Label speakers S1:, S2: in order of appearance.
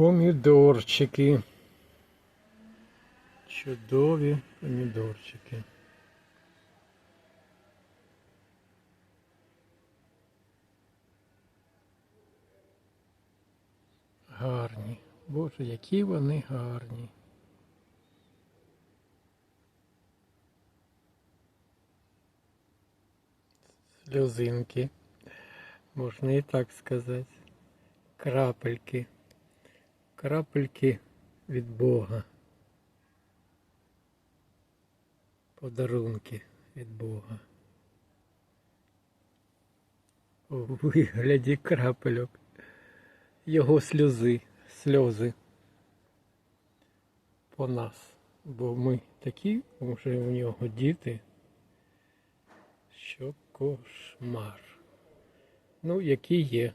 S1: Помідорчики. Чудові помідорчики. Гарні. Боже, які вони гарні. Сльозинки. Можна і так сказати. Крапельки. Крапельки від Бога. Подарунки від Бога. У вигляді крапельок. Його сльози, сльози по нас. Бо ми такі вже у нього діти, що кошмар. Ну, який є.